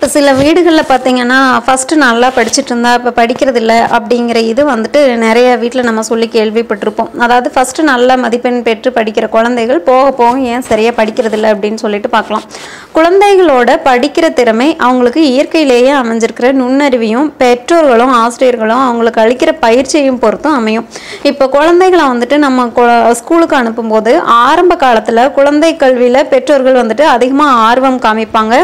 இப்போ சில வீடுகளில் பார்த்தீங்கன்னா ஃபஸ்ட்டு நல்லா படிச்சுட்டு இருந்தா இப்போ படிக்கிறது இல்லை அப்படிங்கிற இது வந்துட்டு நிறைய வீட்டில் நம்ம சொல்லி கேள்விப்பட்டிருப்போம். அதாவது ஃபஸ்ட்டு நல்ல மதிப்பெண் பெற்று படிக்கிற குழந்தைகள் போக போக ஏன் சரியாக படிக்கிறது இல்லை அப்படின்னு சொல்லிட்டு பார்க்கலாம் குழந்தைகளோட படிக்கிற திறமை அவங்களுக்கு இயற்கையிலேயே அமைஞ்சிருக்கிற நுண்ணறிவையும் பெற்றோர்களும் ஆசிரியர்களும் அவங்களுக்கு அளிக்கிற பயிற்சியையும் பொறுத்தும் அமையும். இப்போ குழந்தைகளை வந்துட்டு நம்ம ஸ்கூலுக்கு அனுப்பும்போது ஆரம்ப காலத்தில் குழந்தை கல்வியில் பெற்றோர்கள் வந்துட்டு அதிகமாக ஆர்வம் காமிப்பாங்க.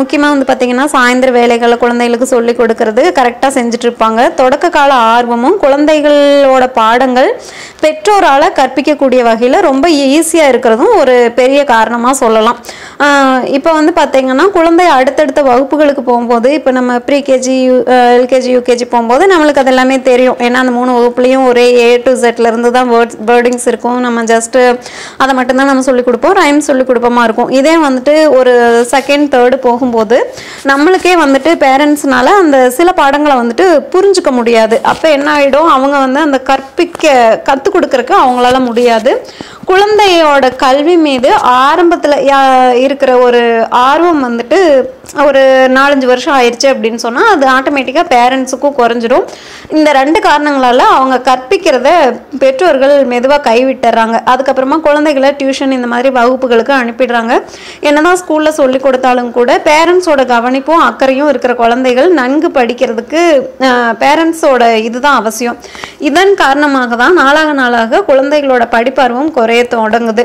முக்கிய முக்கியமாக வந்து பார்த்திங்கன்னா சாயந்தர வேலைகளை குழந்தைகளுக்கு சொல்லி கொடுக்கறது கரெக்டாக செஞ்சுட்டு இருப்பாங்க தொடக்க கால ஆர்வமும் குழந்தைகளோட பாடங்கள் பெற்றோரால் கற்பிக்கக்கூடிய வகையில் ரொம்ப ஈஸியாக இருக்கிறதும் ஒரு பெரிய காரணமாக சொல்லலாம். இப்போ வந்து பார்த்திங்கன்னா குழந்தை அடுத்தடுத்த வகுப்புகளுக்கு போகும்போது இப்போ நம்ம ப்ரீகேஜி எல்கேஜி யூகேஜி போகும்போது நம்மளுக்கு அது எல்லாமே தெரியும். ஏன்னா அந்த மூணு வகுப்புலேயும் ஒரே ஏ டு Z-ல இருந்து தான் வேர்ட்ஸ் வேர்டிங்ஸ் இருக்கும். நம்ம ஜஸ்ட்டு அதை மட்டும்தான் நம்ம சொல்லிக் கொடுப்போம். ரைம் சொல்லிக் கொடுப்போமா இருக்கும். இதே வந்துட்டு ஒரு செகண்ட் தேர்டு போகும்போது நம்மளுக்கே வந்துட்டு பேரண்ட்ஸ்னால அந்த சில பாடங்களை வந்துட்டு புரிஞ்சுக்க முடியாது. அப்போ என்ன ஆகிடும் அவங்க வந்து அந்த கற்பிக்க கற்றுக் கொடுக்கறக்கு அவங்களால முடியாது. குழந்தையோட கல்வி மீது ஆரம்பத்தில் இருக்கிற ஒரு ஆர்வம் வந்துட்டு ஒரு நாலஞ்சு வருஷம் ஆயிடுச்சு அப்படின்னு சொன்னால் அது ஆட்டோமேட்டிக்காக பேரண்ட்ஸுக்கும் குறைஞ்சிடும் இந்த ரெண்டு காரணங்களால் அவங்க கற்பிக்கிறத பெற்றோர்கள் மெதுவாக கைவிட்டுறாங்க. அதுக்கப்புறமா குழந்தைகளை டியூஷன் இந்த மாதிரி வகுப்புகளுக்கு அனுப்பிடுறாங்க. என்னதான் ஸ்கூலில் சொல்லி கொடுத்தாலும் கூட பேரண்ட்ஸோட கவனிப்பும் அக்கறையும் இருக்கிற குழந்தைகள் நன்கு படிக்கிறதுக்கு பேரண்ட்ஸோட இதுதான் அவசியம். இதன் காரணமாக தான் நாளாக நாளாக குழந்தைகளோட படிப்பார்வம் நிறைய தொடங்குது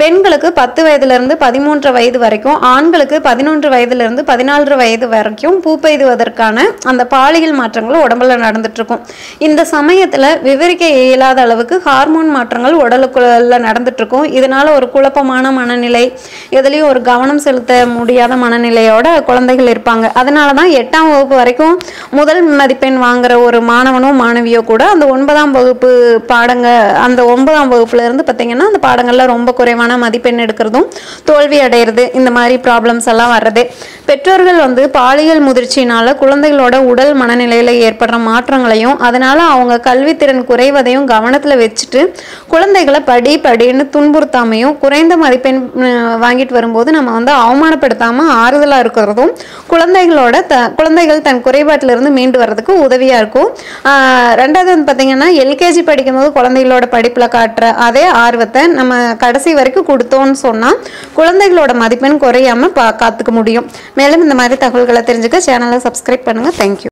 பெண்களுக்கு பத்து வயதிலிருந்து பதிமூன்று வயது வரைக்கும் ஆண்களுக்கு பதினொன்று வயதிலிருந்து பதினாலு வயது வரைக்கும் பூப்பெய்துவதற்கான அந்த பாலியல் மாற்றங்கள் உடம்புல நடந்துட்டுருக்கும். இந்த சமயத்தில் விவரிக்க இயலாத அளவுக்கு ஹார்மோன் மாற்றங்கள் உடலுக்குள்ள நடந்துட்டுருக்கும். இதனால் இதனால ஒரு குழப்பமான மனநிலை எதுலேயும் ஒரு கவனம் செலுத்த முடியாத மனநிலையோட குழந்தைகள் இருப்பாங்க. அதனால தான் எட்டாம் வகுப்பு வரைக்கும் முதல் மதிப்பெண் வாங்குற ஒரு மாணவனோ மாணவியோ கூட அந்த ஒன்பதாம் வகுப்பு பாடங்க அந்த ஒன்பதாம் வகுப்புலேருந்து பார்த்தீங்கன்னா பார்த்தீங்கன்னா அந்த பாடங்கள்ல ரொம்ப குறைவான மதிப்பெண் எடுக்கிறதும் தோல்வி அடையிறது இந்த மாதிரி ப்ராப்ளம்ஸ் எல்லாம் வர்றது. பெற்றோர்கள் வந்து பாலியல் முதிர்ச்சியினால குழந்தைகளோட உடல் மனநிலையில ஏற்படுற மாற்றங்களையும் அதனால அவங்க கல்வித்திறன் குறைவதையும் கவனத்துல வச்சுட்டு குழந்தைகளை படி படின்னு துன்புறுத்தாமையும் குறைந்த மதிப்பெண் வாங்கிட்டு வரும்போது நம்ம வந்து அவமானப்படுத்தாம ஆறுதலா இருக்கிறதும் குழந்தைகளோட த குழந்தைகள் தன் குறைபாட்டிலிருந்து மீண்டு வர்றதுக்கு உதவியாக இருக்கும். ரெண்டாவது வந்து பார்த்தீங்கன்னா எல்கேஜி படிக்கும்போது குழந்தைகளோட படிப்பில் காட்டுற அதே ஆர்வம் ஆர்வத்தை நம்ம கடைசி வரைக்கும் கொடுத்தோம்னு சொன்னால் குழந்தைகளோட மதிப்பெண் குறையாம பா காத்துக்க முடியும். மேலும் இந்த மாதிரி தகவல்களை தெரிஞ்சுக்க சேனலை சப்ஸ்கிரைப் பண்ணுங்க. தேங்க்யூ